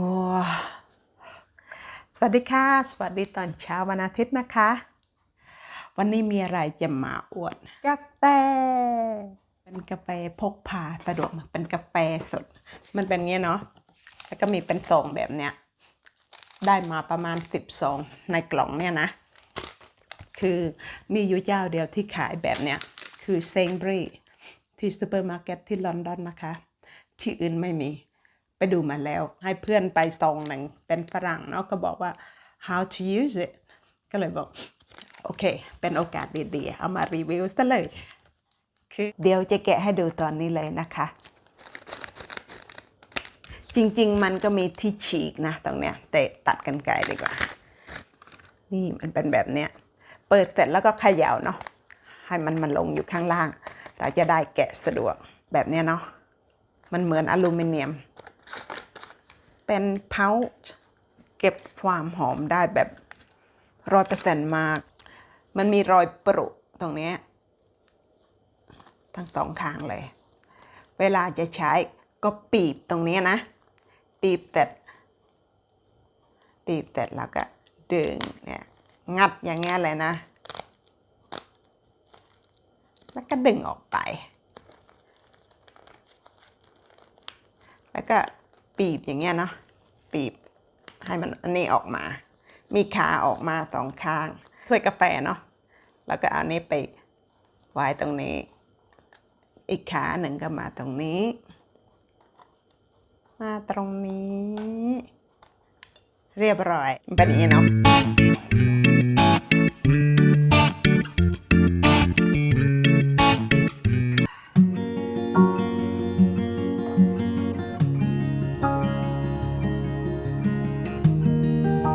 ว้าสวัสดีค่ะ สวัสดีตอนเช้าวันอาทิตย์นะคะ วันนี้มีอะไรจะมาอวดกาแฟเป็นกาแฟพกพาสะดวกมากเป็นกาแฟสด มันเป็นเงี้ยเนาะแล้วก็มีเป็นซองแบบเนี้ยได้มาประมาณสิบซองในกล่องเนี่ยนะ คือมีอยู่เจ้าเดียวที่ขายแบบเนี้ยคือเซงบรีที่ซูเปอร์มาร์เก็ตที่ลอนดอนนะคะ ที่อื่นไม่มี ไปดูมาแล้ว ให้เพื่อนไปซองหนึ่งเป็นฝรั่งเนาะก็บอกว่า how to use it ก็เลยบอก โอเค เป็นโอกาสดีๆ เอามารีวิวซะเลยคือเดี๋ยวจะแกะให้ดูตอนนี้เลยนะคะ จริงๆ มันก็มีที่ฉีกนะตรงเนี้ย แต่ตัดกันไกลดีกว่า นี่มันเป็นแบบเนี้ย เปิดเสร็จแล้วก็เขย่าเนาะให้มันมันลงอยู่ข้างล่าง เราจะได้แกะสะดวกแบบเนี้ยเนาะมันเหมือนอลูมิเนียม เป็นเพาช์เก็บความหอมได้แบบร้อยเปอร์เซ็นต์มาก มันมีรอยปรุตรงนี้ทั้งสองข้างเลย เวลาจะใช้ก็ปีบตรงนี้นะ ปีบเสร็จปีบเสร็จแล้วก็ดึงเนี่ยงัดอย่างเงี้ยเลยนะ แล้วก็ดึงออกไป แล้วก็ ปีบอย่างเงี้ยเนาะปีบให้มันอันนี้ออกมา มีขาออกมาสองข้างถ้วยกาแฟเนาะแล้วก็เอานี้ไปไว้ตรงนี้ อีกขาหนึ่งก็มาตรงนี้ มาตรงนี้ เรียบร้อยเป็นอย่างนี้เนาะ